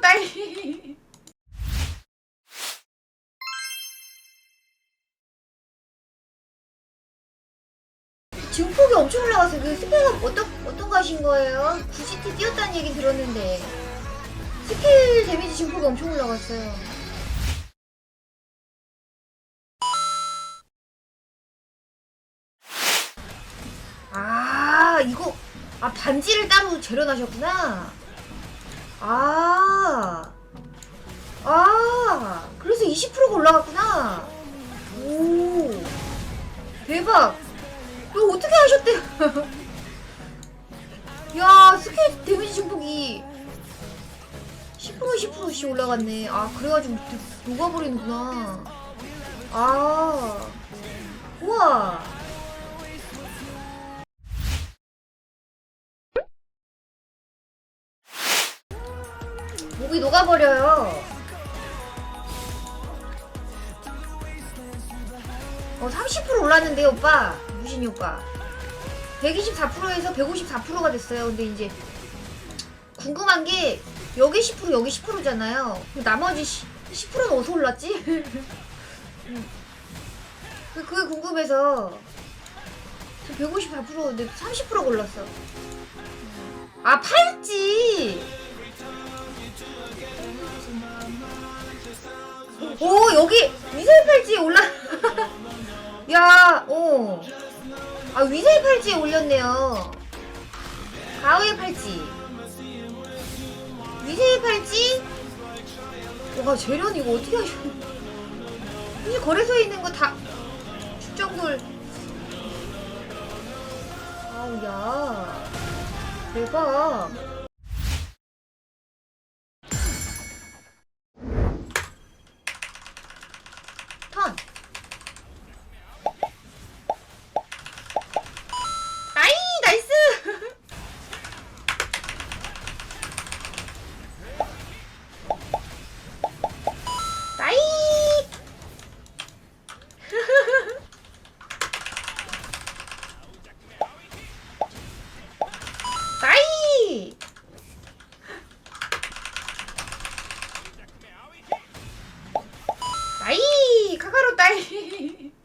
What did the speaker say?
빠이. 증폭이 엄청 올라갔어요. 그 스펙은 어떤 어떤 거 하신 거예요? 90T 뛰었다는 얘기 들었는데 스킬 데미지 증폭이 엄청 올라갔어요. 아 이거 아 반지를 따로 재련하셨구나. 20%가 올라갔구나. 오. 대박. 이거 어떻게 하셨대요? 야, 스케일 데미지 증폭이 10% 10%씩 올라갔네. 아, 그래가지고 드- 녹아버리는구나. 아. 우와. 목이 녹아버려요. 어, 30% 올랐는데, 오빠. 무신이 오빠. 124%에서 154%가 됐어요. 근데 이제, 궁금한 게, 여기 10%, 여기 10%잖아요. 나머지 10%는 어디서 올랐지? 음. 그- 그게 궁금해서. 154%인데 30%가 올랐어. 아, 팔찌! 오 여기 위세 팔찌에 올라 야 어. 아 위세 팔찌에 올렸네요. 가오의 팔찌. 위세 팔찌? 와 재련 이거 어떻게 하셨 이 거래소에 있는 거 다 축정돌. 아우 야. 대박 Bye.